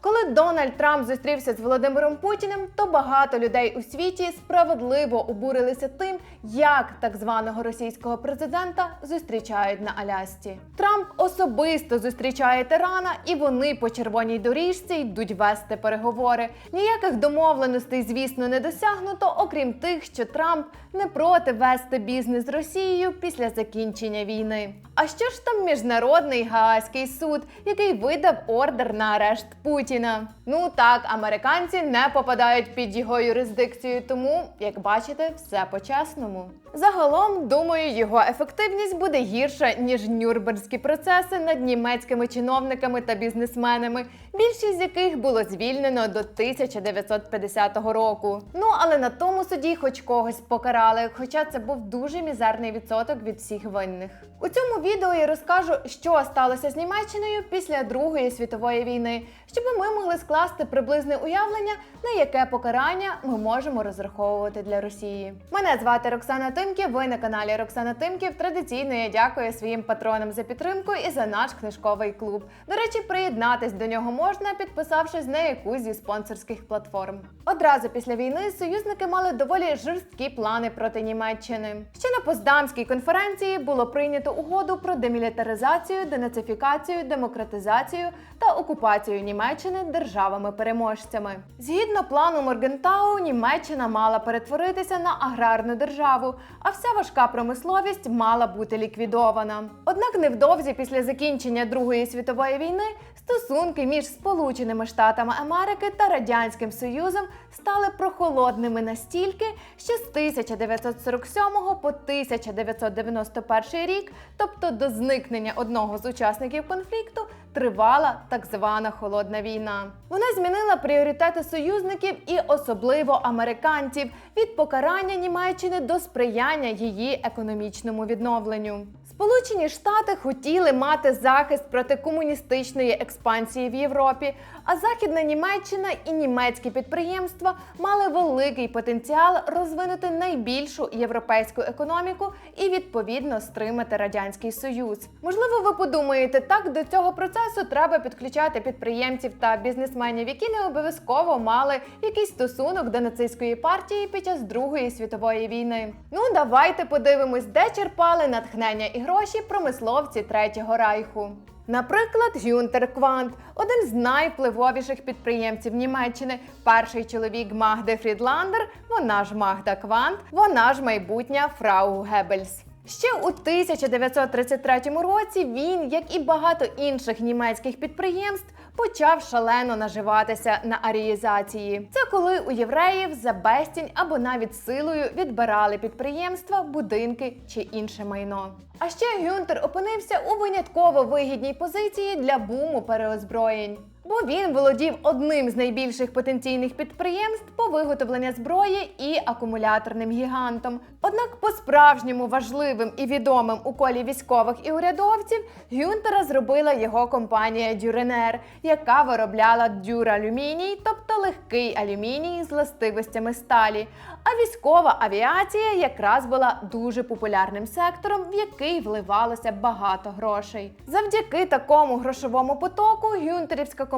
Коли Дональд Трамп зустрівся з Володимиром Путіним, то багато людей у світі справедливо обурилися тим, як так званого російського президента зустрічають на Алясці. Трамп особисто зустрічає тирана, і вони по червоній доріжці йдуть вести переговори. Ніяких домовленостей, звісно, не досягнуто, окрім тих, що Трамп не проти вести бізнес з Росією після закінчення війни. А що ж там міжнародний Гаазький суд, який видав ордер на арешт Путіна? Ну так, американці не попадають під його юрисдикцію, тому, як бачите, все по-чесному. Загалом, думаю, його ефективність буде гірша ніж нюрнберзькі процеси над німецькими чиновниками та бізнесменами, більшість з яких було звільнено до 1950 року. Ну але на тому суді хоч когось покарали, хоча це був дуже мізерний відсоток від всіх винних. У цьому відео я розкажу, що сталося з Німеччиною після Другої світової війни, щоб ми могли скласти приблизне уявлення, на яке покарання ми можемо розраховувати для Росії. Мене звати Роксана Тимків. Ви на каналі Роксана Тимків. Традиційно я дякую своїм патронам за підтримку і за наш книжковий клуб. До речі, приєднатись до нього можна, підписавшись на якусь зі спонсорських платформ. Одразу після війни союзники мали доволі жорсткі плани проти Німеччини. Ще на Поздамській конференції було прийнято угоду про демілітаризацію, денацифікацію, демократизацію та окупацію Німеччини державами-переможцями. Згідно плану Моргентау, Німеччина мала перетворитися на аграрну державу, а вся важка промисловість мала бути ліквідована. Однак невдовзі після закінчення Другої світової війни стосунки між Сполученими Штатами Америки та Радянським Союзом стали прохолодними настільки, що з 1947 по 1991 рік, тобто до зникнення одного з учасників конфлікту, тривала так звана холодна війна. Вона змінила пріоритети союзників і особливо американців від покарання Німеччини до сприяння її економічному відновленню. Сполучені Штати хотіли мати захист проти комуністичної експансії в Європі, а Західна Німеччина і німецькі підприємства мали великий потенціал розвинути найбільшу європейську економіку і відповідно стримати радянський союз. Можливо, ви подумаєте, так до цього процесу треба підключати підприємців та бізнесменів, які не обов'язково мали якийсь стосунок до нацистської партії під час Другої світової війни. Ну давайте подивимось, де черпали натхнення і гроші промисловці Третього Райху. Наприклад, Гюнтер Квант, один з найвпливовіших підприємців Німеччини, перший чоловік Магди Фрідландер, вона ж Магда Квант, вона ж майбутня Фрау Геббельс. Ще у 1933 році він, як і багато інших німецьких підприємств, почав шалено наживатися на аріїзації. Це коли у євреїв за безцінь або навіть силою відбирали підприємства, будинки чи інше майно. А ще Гюнтер опинився у винятково вигідній позиції для буму переозброєнь. Бо він володів одним з найбільших потенційних підприємств по виготовленню зброї і акумуляторним гігантом. Однак по-справжньому важливим і відомим у колі військових і урядовців Гюнтера зробила його компанія Дюренер, яка виробляла дюралюміній, тобто легкий алюміній з властивостями сталі. А військова авіація якраз була дуже популярним сектором, в який вливалося багато грошей. Завдяки такому грошовому потоку гюнтерівська компанія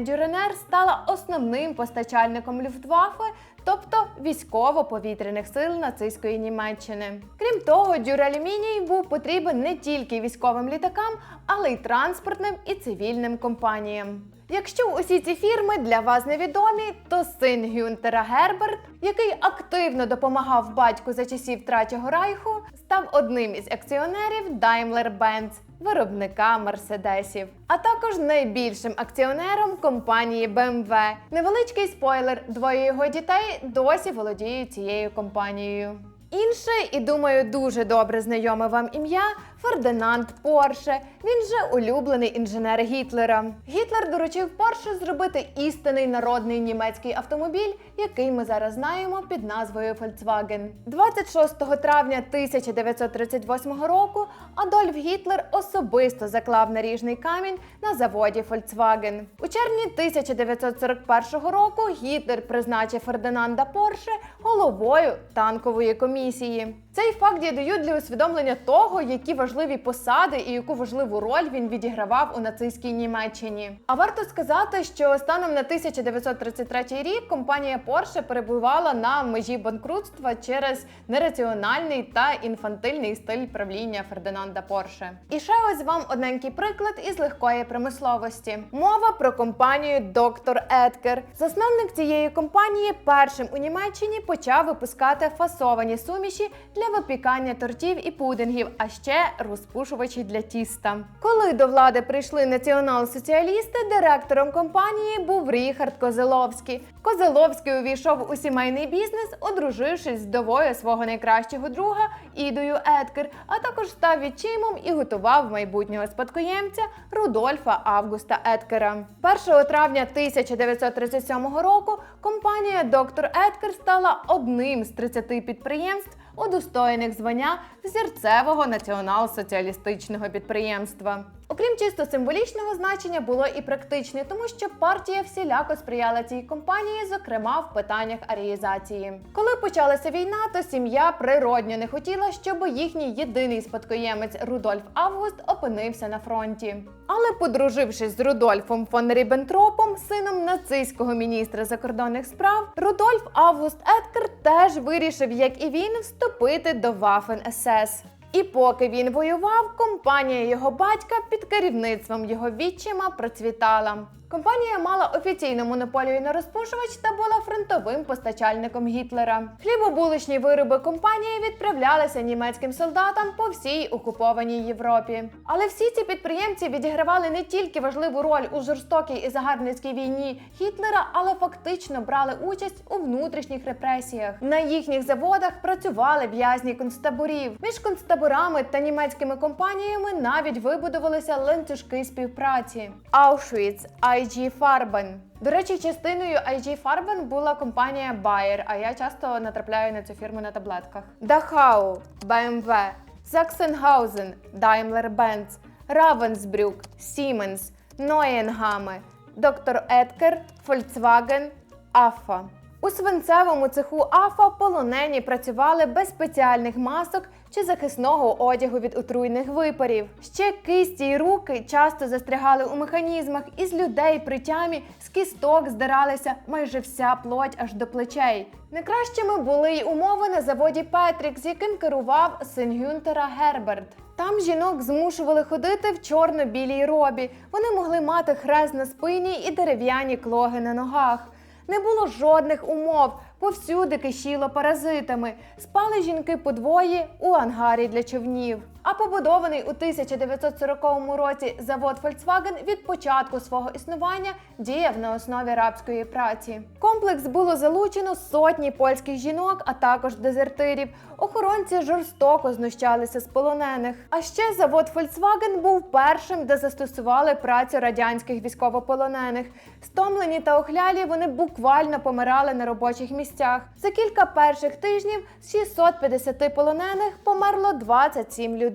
Дюренер стала основним постачальником Люфтваффе, тобто військово-повітряних сил нацистської Німеччини. Крім того, дюралюміній був потрібен не тільки військовим літакам, але й транспортним і цивільним компаніям. Якщо усі ці фірми для вас невідомі, то син Гюнтера Герберт, який активно допомагав батьку за часів Третього Райху, став одним із акціонерів Daimler-Benz, виробника мерседесів, а також найбільшим акціонером компанії BMW. Невеличкий спойлер: двоє його дітей досі володіють цією компанією. Інше, і думаю, дуже добре знайоме вам ім'я Фердинанд Порше. Він же улюблений інженер Гітлера. Гітлер доручив Порше зробити істинний народний німецький автомобіль, який ми зараз знаємо під назвою Volkswagen. 26 травня 1938 року Адольф Гітлер особисто заклав наріжний камінь на заводі Volkswagen. У червні 1941 року Гітлер призначив Фердинанда Порше головою танкової комісії. Цей факт я даю для усвідомлення того, які важливі важливі посади і яку важливу роль він відігравав у нацистській Німеччині. А варто сказати, що станом на 1933 рік компанія Porsche перебувала на межі банкрутства через нераціональний та інфантильний стиль правління Фердинанда Порше. І ще ось вам одненький приклад із легкої промисловості. Мова про компанію Доктор Едкер. Засновник цієї компанії першим у Німеччині почав випускати фасовані суміші для випікання тортів і пудингів, а ще розпушувачі для тіста. Коли до влади прийшли націонал-соціалісти, директором компанії був Ріхард Козеловський. Козеловський увійшов у сімейний бізнес, одружившись з вдовою свого найкращого друга Ідою Едкер, а також став відчимом і готував майбутнього спадкоємця Рудольфа Августа Едкера. 1 травня 1937 року компанія Доктор Едкер стала одним з 30 підприємств, удостоєних звання зірцевого націонал-соціалістичного підприємства. Окрім чисто символічного значення, було і практичне, тому що партія всіляко сприяла цій компанії, зокрема в питаннях аріїзації. Коли почалася війна, то сім'я природньо не хотіла, щоб їхній єдиний спадкоємець Рудольф Август опинився на фронті. Але подружившись з Рудольфом фон Ріббентропом, сином нацистського міністра закордонних справ, Рудольф Август Едкер теж вирішив, як і він, вступити до Waffen СС. І поки він воював, компанія його батька під керівництвом його відчима процвітала. Компанія мала офіційну монополію на розпушувач та була фронтовим постачальником Гітлера. Хлібобуличні вироби компанії відправлялися німецьким солдатам по всій окупованій Європі. Але всі ці підприємці відігравали не тільки важливу роль у жорстокій і загарбницькій війні Гітлера, але фактично брали участь у внутрішніх репресіях. На їхніх заводах працювали в'язні концтаборів. Між концтаборами та німецькими компаніями навіть вибудувалися ланцюжки співпраці. Auschwitz, IG Farben. До речі, частиною IG Farben була компанія Bayer, а я часто натрапляю на цю фірму на таблетках. Dachau, BMW, Sachsenhausen, Daimler-Benz, Ravensbrück, Siemens, Neuengamme, Dr. Едкер, Volkswagen, Афа. У свинцевому цеху АФА полонені працювали без спеціальних масок чи захисного одягу від отруйних випарів. Ще кисті й руки часто застрягали у механізмах, і з людей при тямі з кісток здиралася майже вся плоть аж до плечей. Не кращими були й умови на заводі Петрік, з яким керував син Гюнтера Герберт. Там жінок змушували ходити в чорно-білій робі. Вони могли мати хрест на спині і дерев'яні клоги на ногах. Не було жодних умов, повсюди кишіло паразитами. Спали жінки подвоє у ангарі для човнів. А побудований у 1940 році завод Volkswagen від початку свого існування діяв на основі рабської праці. Комплекс було залучено сотні польських жінок, а також дезертирів. Охоронці жорстоко знущалися з полонених. А ще завод Volkswagen був першим, де застосували працю радянських військовополонених. Стомлені та охлялі вони буквально помирали на робочих місцях. За кілька перших тижнів з 650 полонених померло 27 людей.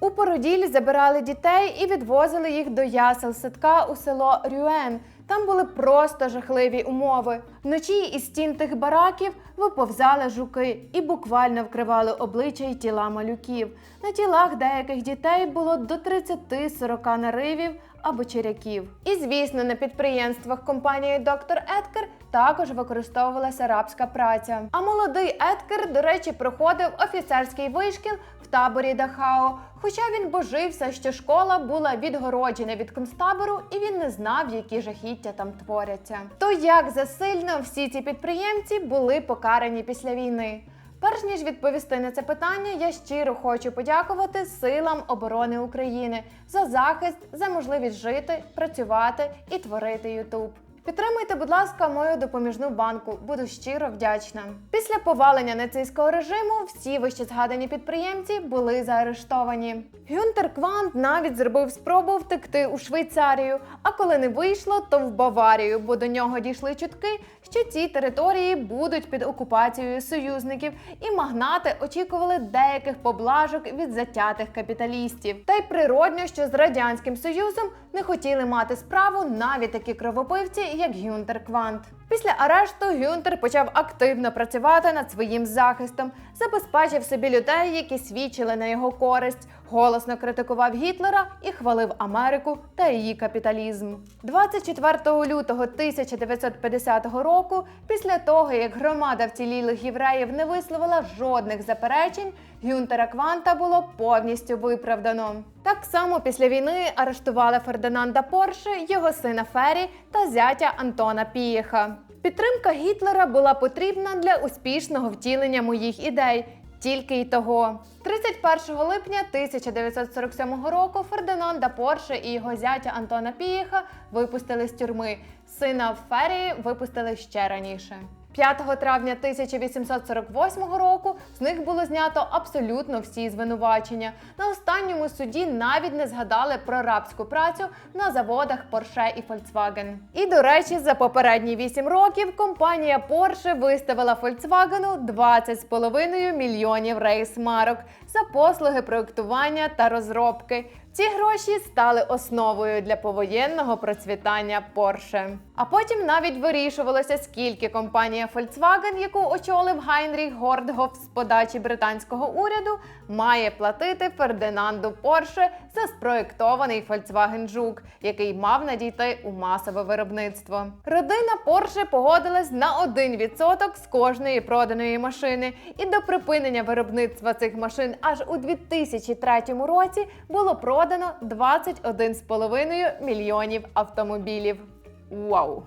У породілі забирали дітей і відвозили їх до ясел садка у село Рюен. Там були просто жахливі умови. Вночі із стін тих бараків виповзали жуки і буквально вкривали обличчя й тіла малюків. На тілах деяких дітей було до 30-40 наривів або черяків. І звісно, на підприємствах компанії Доктор Едкер також використовувалася рабська праця. А молодий Едкер, до речі, проходив офіцерський вишкіл в таборі Дахао. Хоча він божився, що школа була відгороджена від концтабору, і він не знав, які жахіття там творяться. То як засильно всі ці підприємці були покарані після війни? Перш ніж відповісти на це питання, я щиро хочу подякувати силам оборони України за захист, за можливість жити, працювати і творити Ютуб. Підтримуйте, будь ласка, мою допоміжну банку. Буду щиро вдячна. Після повалення нацистського режиму всі вище згадані підприємці були заарештовані. Гюнтер Квант навіть зробив спробу втекти у Швейцарію. А коли не вийшло, то в Баварію, бо до нього дійшли чутки, що ці території будуть під окупацією союзників, і магнати очікували деяких поблажок від затятих капіталістів. Та й природньо, що з радянським союзом не хотіли мати справу навіть такі кровопивці, як Гюнтер Квант. Після арешту Гюнтер почав активно працювати над своїм захистом, забезпечив собі людей, які свідчили на його користь. голосно критикував Гітлера і хвалив Америку та її капіталізм. 24 лютого 1950 року, після того як громада вцілілих євреїв не висловила жодних заперечень, Гюнтера Кванта було повністю виправдано. Так само після війни арештували Фердинанда Порше, його сина Фері та зятя Антона Пієха. Підтримка Гітлера була потрібна для успішного втілення моїх ідей. Тільки й того. 31 липня 1947 року Фердинанда Порше і його зятя Антона Пієха випустили з тюрми. Сина Ферії випустили ще раніше. 5 травня 1848 року з них було знято абсолютно всі звинувачення. На останньому суді навіть не згадали про рабську працю на заводах Porsche і Volkswagen. І до речі, за попередні 8 років компанія Porsche виставила Volkswagen 20,5 мільйонів рейсмарок за послуги проектування та розробки. Ці гроші стали основою для повоєнного процвітання Porsche. А потім навіть вирішувалося, скільки компанія Volkswagen, яку очолив Гайнріх Гордгоф з подачі британського уряду, має платити Фердинанду Порше за спроєктований Volkswagen Жук, який мав надійти у масове виробництво. Родина Порше погодилась на 1% з кожної проданої машини, і до припинення виробництва цих машин аж у 2003 році було продано 21,5 мільйонів автомобілів. Вау!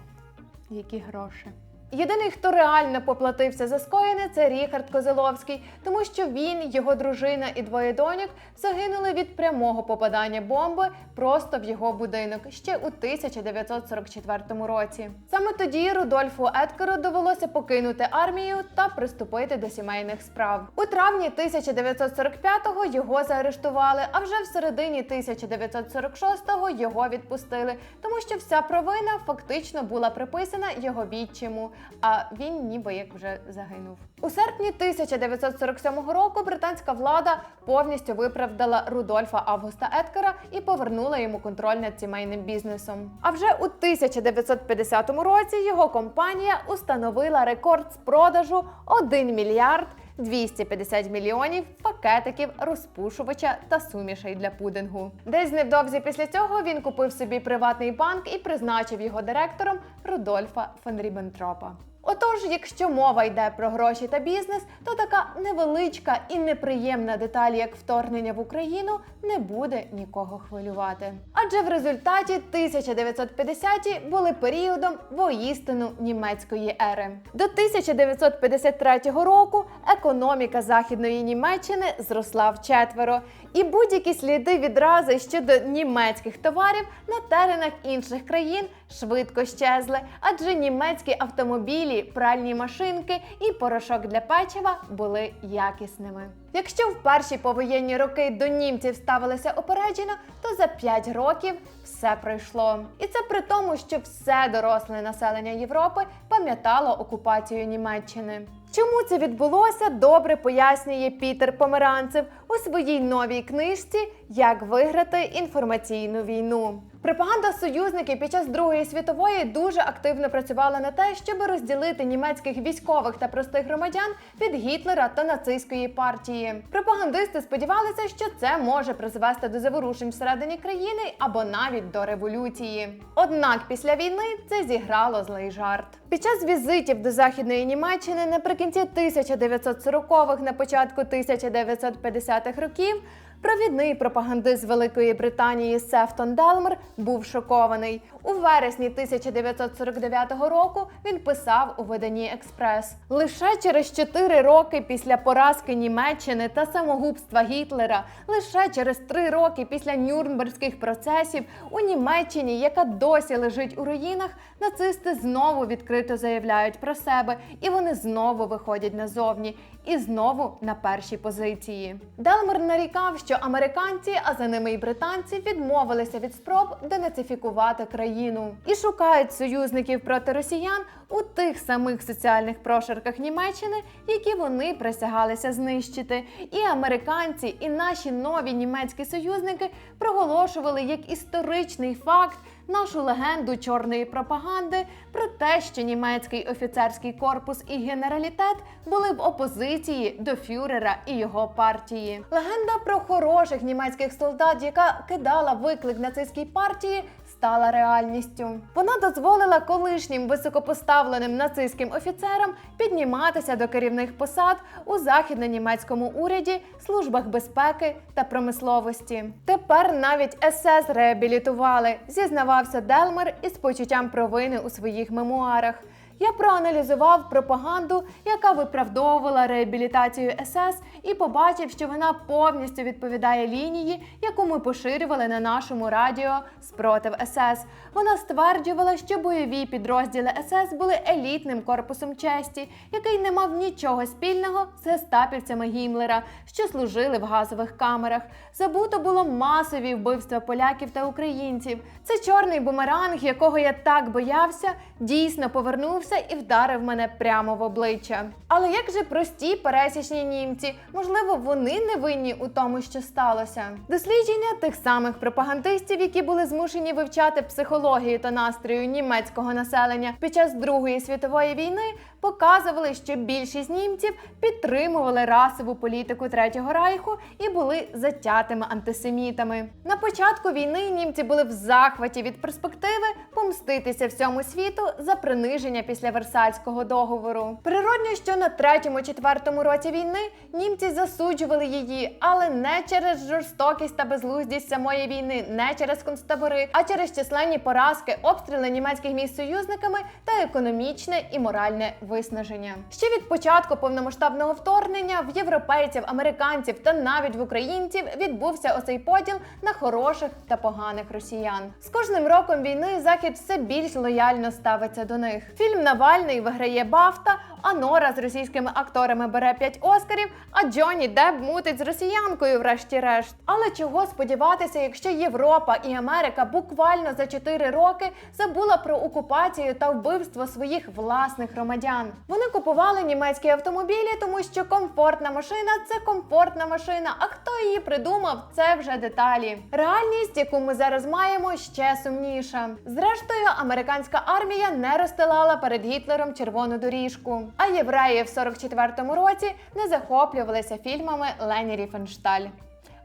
Які гроші! Єдиний, хто реально поплатився за скоєне, це Ріхард Козеловський, тому що він, його дружина і двоє доньок загинули від прямого попадання бомби просто в його будинок ще у 1944 році. Саме тоді Рудольфу Еткеру довелося покинути армію та приступити до сімейних справ. У травні 1945-го його заарештували, а вже в середині 1946-го його відпустили, тому що вся провина фактично була приписана його відчиму а він ніби як вже загинув. У серпні 1947 року британська влада повністю виправдала Рудольфа Августа Еткера і повернула йому контроль над сімейним бізнесом. А вже у 1950 році його компанія установила рекорд з продажу 1 мільярд 250 мільйонів пакетиків розпушувача та сумішей для пудингу. Десь невдовзі після цього він купив собі приватний банк і призначив його директором Рудольфа фон Ріббентропа. Отож, якщо мова йде про гроші та бізнес, то така невеличка і неприємна деталь, як вторгнення в Україну, не буде нікого хвилювати. Адже в результаті 1950-ті були періодом воїстину німецької ери. До 1953 року економіка західної Німеччини зросла вчетверо, і будь-які сліди відрази щодо німецьких товарів на теренах інших країн швидко щезли, адже німецькі автомобілі, пральні машинки і порошок для печива були якісними. Якщо в перші повоєнні роки до німців ставилися опереджено, то за 5 років все пройшло. І це при тому, що все доросле населення Європи пам'ятало окупацію Німеччини. Чому це відбулося, добре пояснює Пітер Померанцев у своїй новій книжці Як виграти інформаційну війну. Пропаганда союзників під час Другої світової дуже активно працювала на те, щоб розділити німецьких військових та простих громадян від Гітлера та нацистської партії. Пропагандисти сподівалися, що це може призвести до заворушень всередині країни або навіть до революції. Однак після війни це зіграло злий жарт. Під час візитів до західної Німеччини наприкінці 1940-х, на початку 1950-х років. Провідний пропагандист Великої Британії Сефтон Делмер був шокований. У вересні 1949 року він писав у виданні Експрес. Лише через 4 роки після поразки Німеччини та самогубства Гітлера, лише через 3 роки після Нюрнберзьких процесів у Німеччині, яка досі лежить у руїнах, нацисти знову відкрито заявляють про себе, і вони знову виходять назовні, і знову на першій позиції. Делмер нарікав, що американці, а за ними й британці, відмовилися від спроб денацифікувати країну і шукають союзників проти росіян у тих самих соціальних прошарках Німеччини, які вони присягалися знищити. І американці, і наші нові німецькі союзники проголошували як історичний факт нашу легенду чорної пропаганди про те, що німецький офіцерський корпус і генералітет були в опозиції до фюрера і його партії. Легенда про хороших німецьких солдат, яка кидала виклик нацистській партії, стала реальністю. Вона дозволила колишнім високопоставленим нацистським офіцерам підніматися до керівних посад у західно-німецькому уряді, службах безпеки та промисловості. Тепер навіть СС реабілітували, зізнавався Делмер із почуттям провини у своїх мемуарах. Я проаналізував пропаганду, яка виправдовувала реабілітацію СС, і побачив, що вона повністю відповідає лінії, яку ми поширювали на нашому радіо спротив СС. Вона стверджувала, що бойові підрозділи СС були елітним корпусом честі, який не мав нічого спільного з гестапівцями Гімлера, що служили в газових камерах. Забуто було масові вбивства поляків та українців. Це чорний бумеранг, якого я так боявся, дійсно повернувся і вдарив мене прямо в обличчя. Але як же прості пересічні німці? Можливо, вони не винні у тому, що сталося. Дослідження тих самих пропагандистів, які були змушені вивчати психологію та настрою німецького населення під час Другої світової війни, показували, що більшість німців підтримували расову політику Третього Райху і були затятими антисемітами. На початку війни німці були в захваті від перспективи помститися всьому світу за приниження після Версальського договору. Природньо, що на третьому-четвертому році війни німці засуджували її, але не через жорстокість та безглуздість самої війни, не через концтабори, а через численні поразки, обстріли німецьких міст союзниками та економічне і моральне виснаження. Ще від початку повномасштабного вторгнення в європейців, американців та навіть в українців відбувся оцей поділ на хороших та поганих росіян. З кожним роком війни захід все більш лояльно ставиться до них. Фільм Навальний виграє Бафта. А Нора з російськими акторами бере 5 оскарів, а Джонні Депп мутить з росіянкою, врешті-решт. Але чого сподіватися, якщо Європа і Америка буквально за 4 роки забула про окупацію та вбивство своїх власних громадян? Вони купували німецькі автомобілі, тому що комфортна машина це комфортна машина. А хто її придумав, це вже деталі. Реальність, яку ми зараз маємо, ще сумніша. Зрештою, американська армія не розстилала перед Гітлером червону доріжку. А євреї в 44-му році не захоплювалися фільмами Лені Ріфеншталь.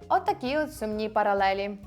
Отакі от сумні паралелі.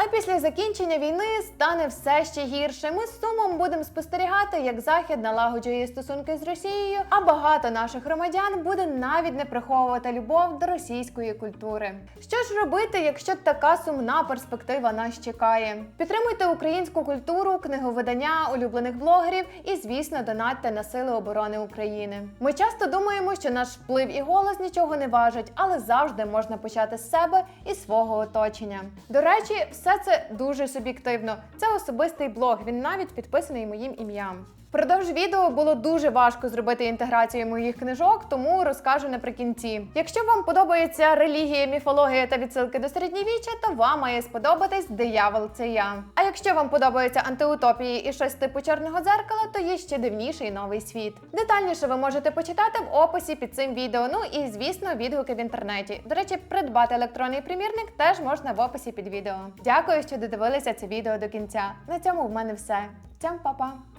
А після закінчення війни стане все ще гірше. Ми з сумом будемо спостерігати, як Захід налагоджує стосунки з Росією, а багато наших громадян буде навіть не приховувати любов до російської культури. Що ж робити, якщо така сумна перспектива нас чекає? Підтримуйте українську культуру, книговидання, улюблених блогерів і, звісно, донатьте на Сили оборони України. Ми часто думаємо, що наш вплив і голос нічого не важать, але завжди можна почати з себе і свого оточення. До речі, все це дуже суб'єктивно. Це особистий блог. Він навіть підписаний моїм ім'ям. Впродовж відео було дуже важко зробити інтеграцію моїх книжок, тому розкажу наприкінці. Якщо вам подобається релігія, міфологія та відсилки до середньовіччя, то вам має сподобатись диявол це я. А якщо вам подобаються антиутопії і щось типу чорного дзеркала, то є ще дивніший новий світ. Детальніше ви можете почитати в описі під цим відео. Ну і звісно, відгуки в інтернеті. До речі, придбати електронний примірник теж можна в описі під відео. Дякую, що додивилися це відео до кінця. На цьому в мене все. Цям, па-па!